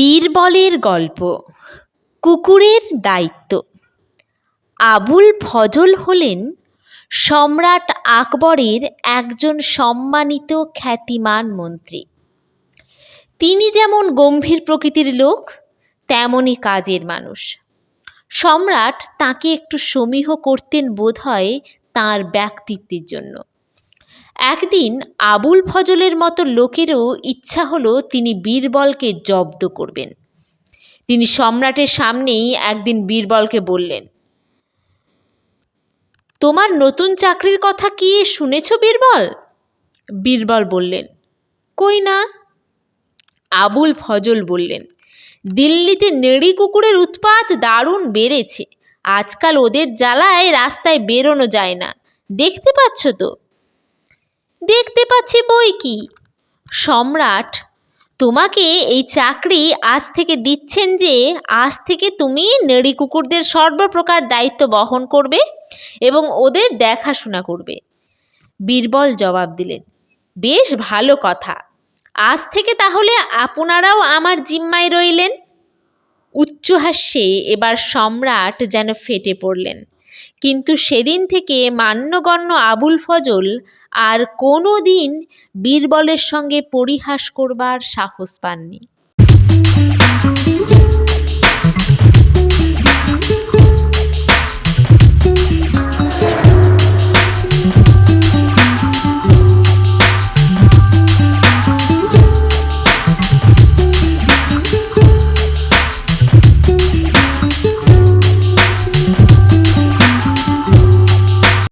বীরবলের গল্প। কুকুরের দায়িত্ব। আবুল ফজল হলেন সম্রাট আকবরের একজন সম্মানিত খ্যাতিমান মন্ত্রী। তিনি যেমন গম্ভীর প্রকৃতির লোক, তেমনই কাজের মানুষ। সম্রাট তাকে একটু সমীহ করতেন বোধহয় তাঁর ব্যক্তিত্বের জন্য। একদিন আবুল ফজলের মতো লোকেরও ইচ্ছা হলো তিনি বীরবলকে জব্দ করবেন। তিনি সম্রাটের সামনেই একদিন বীরবলকে বললেন, তোমার নতুন চাকরির কথা কি শুনেছ বীরবল? বীরবল বললেন, কই না? আবুল ফজল বললেন, দিল্লিতে নেড়ি কুকুরের উৎপাত দারুণ বেড়েছে। আজকাল ওদের জ্বালায় রাস্তায় বেরোনো যায় না। দেখতে পাচ্ছ তো? দেখতে পাচ্ছি বই কি? সম্রাট, তোমাকে এই চাকরি আজ থেকে দিচ্ছেন যে আজ থেকে তুমি নেড়ি কুকুরদের সর্বপ্রকার দায়িত্ব বহন করবে এবং ওদের দেখাশোনা করবে। বীরবল জবাব দিলেন, বেশ ভালো কথা। আজ থেকে তাহলে আপনারাও আমার জিম্মায় রইলেন। উচ্চহাস্যে এবার সম্রাট যেন ফেটে পড়লেন। কিন্তু সেদিন থেকে মান্যগণ্য আবুল ফজল আর কোনো দিন বীরবলের সঙ্গে পরিহাস করবার সাহস পাননি।